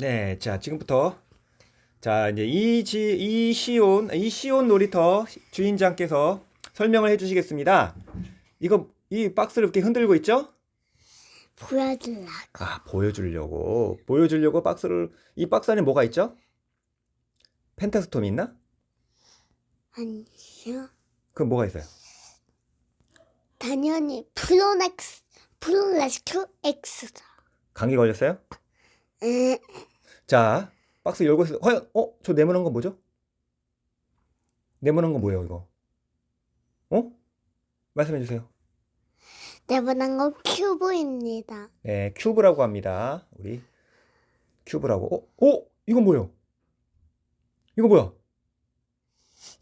네, 자, 지금부터 자, 이제 이지 이시온 이시온 놀이터 주인장께서 설명을 해 주시겠습니다. 이거 이 박스를 이렇게 흔들고 있죠? 보여주려고. 아, 보여주려고. 보여주려고 박스를 이 박스 안에 뭐가 있죠? 펜타스톰이 있나? 아니요. 그럼 뭐가 있어요? 당연히 프로넥스, 프로레스큐 X다. 감기 걸렸어요? 에, 자, 박스 열고 있어요. 과연 어, 저 네모난 건 뭐죠? 네모난 건 뭐예요, 이거? 어? 말씀해 주세요. 내보낸 건 큐브입니다. 네, 큐브라고 합니다. 우리 큐브라고. 어? 어? 이건 뭐예요? 이거 뭐야?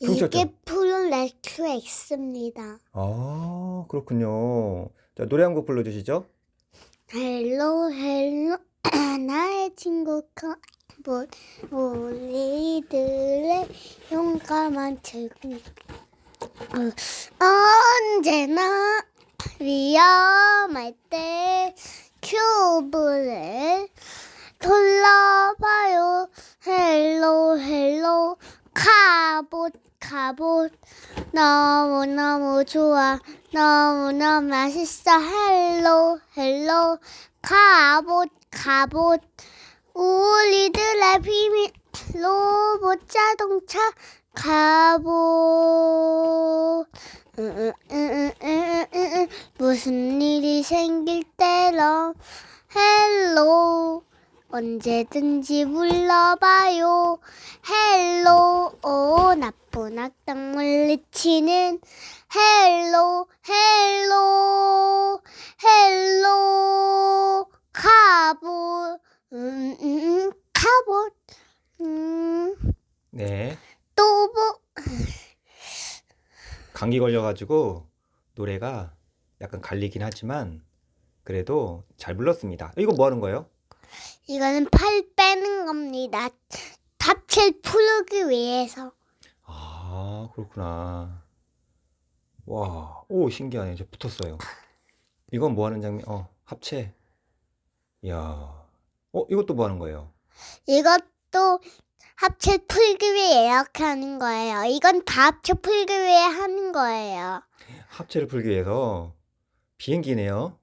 경찰차. 이게 프로레스큐 X입니다. 아, 그렇군요. 자, 노래 한 곡 불러주시죠. 헬로 헬로 나의 친구 컴봇 우리들의 용감한 친구 어, 언제나 위험할 때 큐브를 돌려봐요. 헬로 헬로 카봇 카봇. 너무너무 좋아 너무너무 맛있어. 헬로 헬로 카봇 카봇 우리들의 비밀 로봇 자동차 응, 응, 응, 응. 무슨 일이 생길 때로? 헬로 언제든지 불러봐요. 헬로 오 나쁜 악당 물리치는 헬로 헬로 헬로 카봇 음, 음, 음, 카봇 음, 네. 또 뭐, 감기 걸려가지고 노래가 약간 갈리긴 하지만 그래도 잘 불렀습니다. 이거 뭐 하는 거예요? 이거는 팔 빼는 겁니다 탑칠 풀기 위해서 아, 그렇구나. 와, 오, 신기하네. 이제 붙었어요. 이건 뭐 하는 장면? 어, 합체. 이야. 어, 이것도 뭐 하는 거예요? 이것도 합체 풀기 위해 이렇게 하는 거예요 이건 다 합체 풀기 위해 하는 거예요 합체를 풀기 위해서 비행기네요.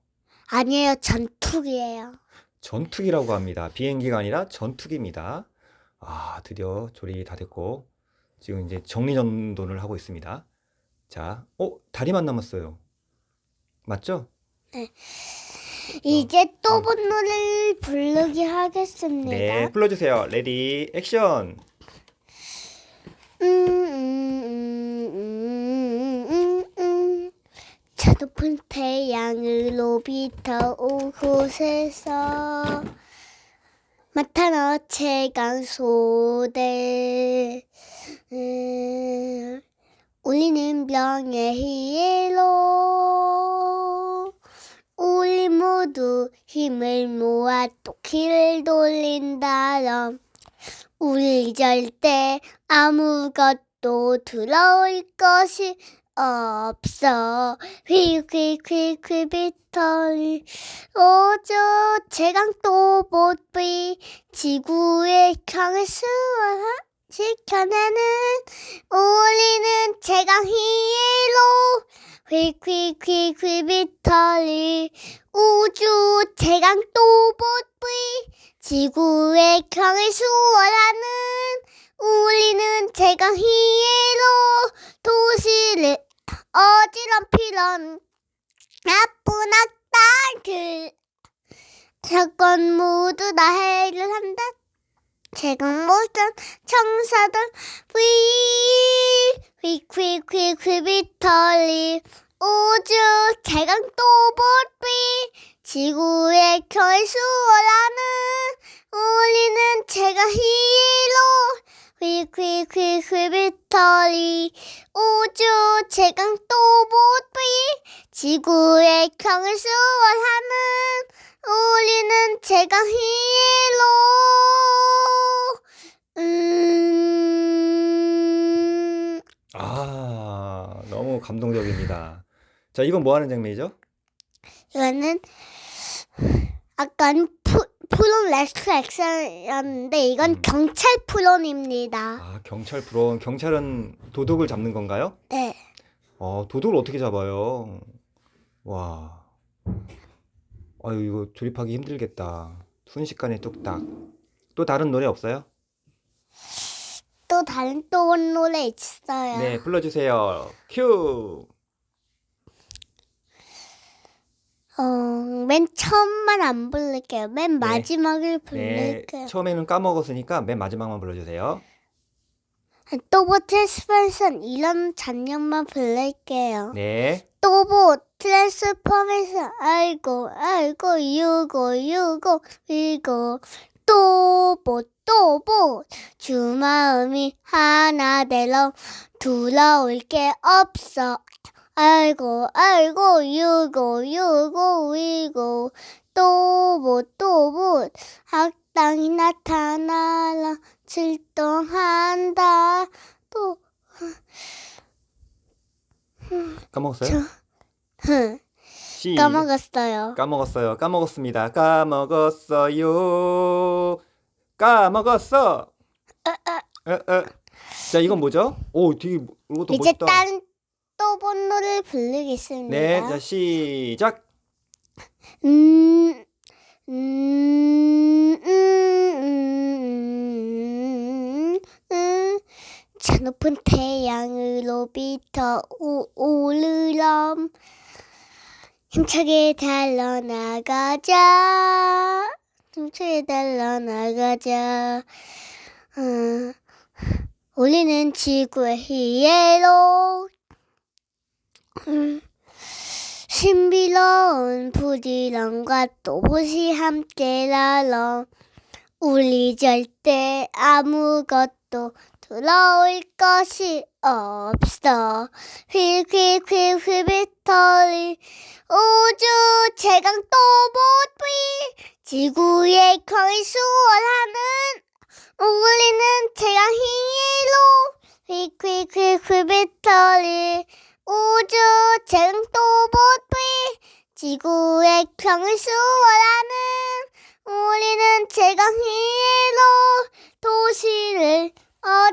아니에요 전투기예요 전투기라고 합니다. 비행기가 아니라 전투기입니다. 아, 드디어 조립이 다 됐고, 지금 이제 정리정돈을 하고 있습니다. 자, 어, 다리만 남았어요. 맞죠? 이제 어. 또본 노래를 부르기 하겠습니다. 네, 불러주세요. 레디, 액션! 음, 음, 음, 음, 음, 음. 저 높은 태양으로 비터 온 곳에서 나타나 최강 소대 음, 우리는 병의 히에로 우리 모두 힘을 모아 또 길을 돌린다럼 우리 절대 아무것도 들어올 것이 없어. 휘휘휘휘 비터리 오조 제강 또봇비 지구의 강을 수월 지켜내는 우리는 제강 히에로 휘휘휘휘 비터리 우주 제강 또봇비 지구의 강을 수월하는 우리는 제강 히에로 도시를 어지럼피던 나쁜 악당들. 사건 모두 다 해결한다 제강 모든 청사들 휘휘휘휘 비털리. 우주 제강 또봇비 지구의 수월하는 우리는 제가 히로. 휘휘휘휘 비터리. 우주 제강 또봇비 지구의 경을 수월하는 우리는 제가 히로 음 아, 너무 감동적입니다. 자, 이건 뭐 하는 장면이죠? 이거는 아까 푸, 프론 레스큐 엑셀이었는데 이건 음. 경찰 프론입니다. 아, 경찰 프로. 경찰은 도둑을 잡는 건가요? 네. 어, 도둑을 어떻게 잡아요? 와. 아유, 이거 조립하기 힘들겠다. 순식간에 뚝딱. 또 다른 노래 없어요? 또 다른 또 노래 있어요. 네, 불러주세요. 큐! 어, 맨 처음만 안 부를게요. 맨 마지막을 네, 부를게요. 처음에는 까먹었으니까 맨 마지막만 불러주세요. 또보 트랜스퍼레이션 이런 잔념만 부를게요. 네, 또보 트랜스퍼레이션 알고 알고 유고 유고 이고 또보 또보 주마음이 하나대로 돌아올 게 없어. 알고 알고 유고 유고 이고. 또보 또보 악당이 나타나라 출동한다. 또 까먹었어요? 흥, 시 까먹었어요. 까먹었어요. 까먹었습니다. 까먹었어요. 까먹었어. 에, 에. 자, 이건 뭐죠? 오, 되게 뭐- 이것도 이제 멋있다. 다른 또 번호를 부르겠습니다. 네, 자, 시작. 음, 음, 음, 음, 음, 저 높은 태양으로부터 오, 오르렴 힘차게 달려나가자. 힘차게 달려나가자. 어, 우리는 지구의 희애로. 음, 신비로운 부지런과 또봇이 함께 날아 우리 절대 아무것도 들어올 것이 없어. 휙휙휙 휘비터리 우주 최강 또봇 V 지구의 광을 수월하는 우리는 최강 힘으로. 휙휙휙 휘비터리 우주 최강 또봇 V 지구의 평을 수월하는 우리는 최강 힘으로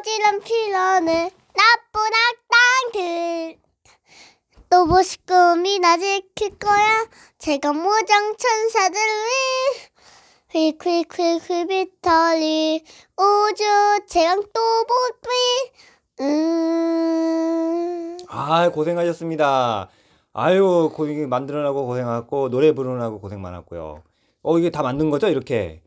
어지럼피려는 나쁜 악당들 또봇이 꿈이 나 지킬 거야 제가 무장 천사들을 휙휙휙 휘비터리 우주 최강 또봇 V 음... 아, 고생하셨습니다. 아유, 고, 이게 만들어나고 고생하고, 노래 부르느라고 고생 많았고요. 어, 이게 다 만든 거죠? 이렇게?